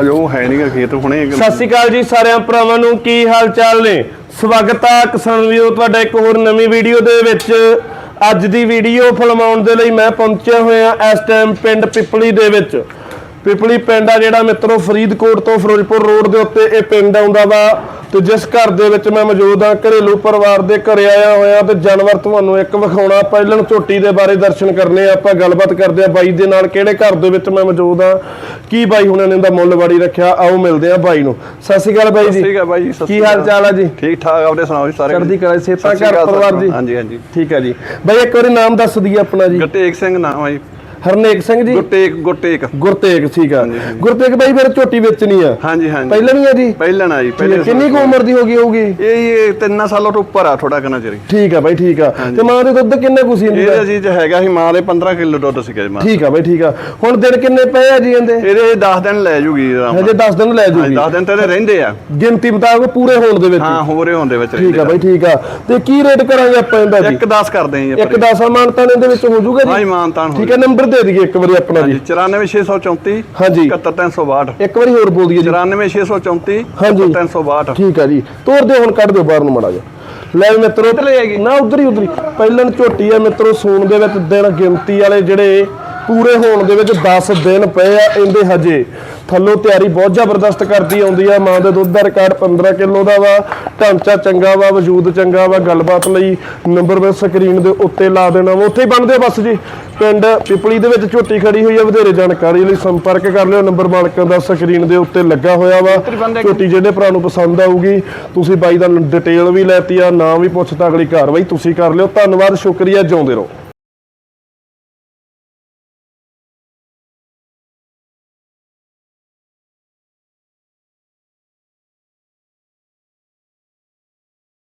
ਅਜੋ ਉਹ ਹੈ ਨਹੀਂਗਾ ਖੇਤ ਹੁਣੇ। ਸਤਿ ਸ਼੍ਰੀ ਅਕਾਲ ਜੀ ਸਾਰਿਆਂ ਭਰਾਵਾਂ ਨੂੰ, ਕੀ ਹਾਲ ਚਾਲ ਨੇ? ਸਵਾਗਤ ਆ ਕਿਸਾਨ ਵੀਰੋ, ਤੁਹਾਡਾ ਇੱਕ ਹੋਰ ਨਵੀਂ ਵੀਡੀਓ ਦੇ ਵਿੱਚ। ਅੱਜ ਦੀ ਵੀਡੀਓ ਫਿਲਮਾਉਣ ਦੇ ਲਈ ਮੈਂ ਪਹੁੰਚਿਆ ਹੋਇਆ ਇਸ ਟਾਈਮ ਪਿੰਡ ਪਿਪਲੀ ਦੇ ਵਿੱਚ। ਪਿਪਲੀ ਪਿੰਡ ਆ ਜਿਹੜਾ ਮਿੱਤਰੋ, ਫਰੀਦਕੋਟ ਤੋਂ ਫਿਰੋਜ਼ਪੁਰ ਰੋਡ ਦੇ ਉੱਤੇ ਇਹ ਪਿੰਡ ਆਉਂਦਾ ਵਾ। ਤੇ ਜਿਸ ਘਰ ਦੇ ਵਿੱਚ ਮੈਂ ਮੌਜੂਦ ਆ ਘਰੇਲੂ ਪਰਿਵਾਰ ਦੇ ਘਰੇ ਆਇਆ ਹੋਇਆ ਤੇ ਜਾਨਵਰ ਤੁਹਾਨੂੰ ਇੱਕ ਵਿਖਾਉਣਾ ਪਹਿਲਾਂ ਝੋਟੀ ਦੇ ਬਾਰੇ ਦਰਸ਼ਨ ਕਰਨੇ ਆ ਆਪਾਂ ਗੱਲਬਾਤ ਕਰਦੇ ਆ ਬਾਈ ਦੇ ਨਾਲ ਕਿਹੜੇ ਘਰ ਦੇ ਵਿੱਚ ਮੈਂ ਮੌਜੂਦ ਆ ਕੀ ਬਾਈ ਹੁਣਾਂ ਨੇ ਦਾ ਮੁੱਲ ਵਾੜੀ ਰੱਖਿਆ ਆਓ ਮਿਲਦੇ ਆ ਬਾਈ ਨੂੰ। ਸਤਿ ਸ਼੍ਰੀ ਅਕਾਲ ਬਾਈ ਜੀ। ਠੀਕ ਹੈ ਬਾਈ ਜੀ ਕੀ ਹਾਲ ਚਾਲ ਆ ਜੀ? ਠੀਕ ਠਾਕ ਆਪਦੇ ਸੁਣਾਓ ਜੀ ਸਾਰੇ? ਚੜ੍ਹਦੀ ਕਲਾ ਸੇਤਾ ਘਰ ਪਰਿਵਾਰ ਜੀ। ਹਾਂਜੀ ਹਾਂਜੀ। ਠੀਕ ਆ ਜੀ। ਬਾਈ ਇੱਕ ਵਾਰੀ ਨਾਮ ਦੱਸ ਦਈਏ ਆਪਣਾ ਜੀ। ਗੁਰਤੇਗ ਸਿੰਘ ਨਾਮ ਹੈ ਜੀ। ਹਰਨੇਕ ਸਿੰਘ ਜੀ? ਗੁਰਤੇਗ ਗੁਰਤੇਗ। ਗੁਰਤੇਗ ਠੀਕ ਆ। ਗੁਰਤੇਗ ਬਾਈ ਫਿਰ ਝੋਟੀ ਵੇਚਣੀ ਆ। ਹਾਂਜੀ ਹਾਂਜੀ। ਪਹਿਲਾਂ ਵੀ ਆ ਜੀ? ਪਹਿਲਾਂ ਨਾ ਜੀ ਆ, ਪਹਿਲੇ ਕਿੰਨੀ ਕੁ ਉਮਰ ਦੀ ਹੋ ਗਈ ਹੋਊਗੀ? ਇਹ ਇਹ ਤਿੰਨ ਸਾਲਾਂ ਤੋਂ ਉੱਪਰ ਆ ਥੋੜਾ ਕਿੰਨਾ ਚਿਰ ਠੀਕ ਆ ਬਾਈ ਠੀਕ ਆ। ਤੇ ਮਾਂ ਦੇ ਦੁੱਧ ਕਿੰਨੇ ਕੁ ਸੀ ਇਹਦੀ ਦਾ? ਜੀ ਚ ਹੈਗਾ ਸੀ ਮਾਂ ਦੇ 15 ਕਿਲੋ ਦੁੱਧ ਸੀਗਾ ਜੀ ਮਾਂ ਠੀਕ ਆ ਬਾਈ ਠੀਕ ਆ। ਹੁਣ ਦਿਨ ਕਿੰਨੇ ਪਏ ਆ ਜੀ ਇਹਦੇ? ਇਹਦੇ 10 ਦਿਨ ਲੈ ਜੂਗੀ। ਹਜੇ 10 ਦਿਨ ਲੈ ਜੂਗੀ। 10 ਦਿਨ ਤੇ ਰਹਿੰਦੇ ਆ। ਗਿਣਤੀ ਮੁਤਾਬਕ ਪੂਰੇ ਹੋਣ ਦੇ ਵਿੱਚ। ਹਾਂ ਹੋ ਰਹੇ ਹੁੰਦੇ ਵਿੱਚ ਠੀਕ ਆ ਬਾਈ ਠੀਕ ਆ। ਤੇ ਕੀ ਰੇਟ ਕਰਾਂਗੇ ਆਪਾਂ ਇਹਦਾ ਜੀ? ਇੱਕ 10 ਕਰਦੇ ਆਂ ਜੀ ਇੱਕ 10 ਮਾਨਤਾਂ ਇਹਦੇ ਵਿੱਚ ਹੋ ਜਾਊਗਾ ਹਾਂ ਜੀ ਜੀ ਮਾਨਤਾਨ ਹੋ ਠੀਕ ਹੈ ਨੰਬਰ ਦੇ ਦਈਏ ਇੱਕ ਵਾਰੀ ਆਪਣਾ ਜੀ। 94634 ਹਾਂਜੀ। 71362 ਇੱਕ ਵਾਰੀ ਹੋਰ ਬੋਲ ਦਈਏ ਜੀ। 94634 ਹਾਂਜੀ। 71362 ਠੀਕ ਆ ਜੀ। ਤੋਰ ਦਿਓ ਹੁਣ ਕੱਢ ਦਿਓ ਬਾਹਰ ਨੂੰ ਮੜਾ ਜਾ ਲੈ ਮਿੱਤਰੋ ਨਾ ਉਧਰ ਹੀ ਉਧਰ ਹੀ। ਪਹਿਲਾਂ ਝੋਟੀ ਆ ਮਿੱਤਰੋ ਸੂਣ ਦੇ ਵਿੱਚ ਦਿਨ ਗਿਣਤੀ ਵਾਲੇ ਜਿਹੜੇ ਪੂਰੇ ਹੋਣ ਦੇ ਵਿੱਚ 10 ਦਿਨ ਪਏ ਆ ਇਹਦੇ ਹਜੇ। ਥੱਲੋਂ ਤਿਆਰੀ ਬਹੁਤ ਜ਼ਬਰਦਸਤ ਕਰਦੀ ਆਉਂਦੀ ਆ। ਮਾਂ ਦੇ ਦੁੱਧ ਦਾ ਰਿਕਾਰਡ 15 ਕਿਲੋ ਦਾ ਵਾ। ਢਾਂਚਾ ਚੰਗਾ ਵਾ ਵਜੂਦ ਚੰਗਾ ਵਾ। ਗੱਲਬਾਤ ਲਈ ਨੰਬਰ ਮੈਂ ਸਕਰੀਨ ਦੇ ਉੱਤੇ ਲਾ ਦੇਣਾ ਵਾ। ਉੱਥੇ ਹੀ ਬਣਦੇ ਬਸ ਜੀ। ਪਿੰਡ ਪਿਪਲੀ ਦੇ ਵਿੱਚ ਝੋਟੀ ਖੜੀ ਹੋਈ ਆ। ਵਧੇਰੇ ਜਾਣਕਾਰੀ ਲਈ ਸੰਪਰਕ ਕਰ ਲਿਓ। ਨੰਬਰ ਮਾਲਕਾਂ ਦਾ ਸਕਰੀਨ ਦੇ ਉੱਤੇ ਲੱਗਾ ਹੋਇਆ ਵਾ। ਝੋਟੀ ਜਿਹੜੇ ਭਰਾ ਨੂੰ ਪਸੰਦ ਆਊਗੀ ਤੁਸੀਂ ਬਾਈ ਦਾ ਡਿਟੇਲ ਵੀ ਲੈਤੀ ਆ ਨਾਮ ਵੀ ਪੁੱਛ ਤਾਂ ਅਗਲੀ ਕਾਰਵਾਈ ਤੁਸੀਂ ਕਰ ਲਿਓ। ਧੰਨਵਾਦ ਸ਼ੁਕਰੀਆ। ਜਿਉਂਦੇ ਰਹੋ।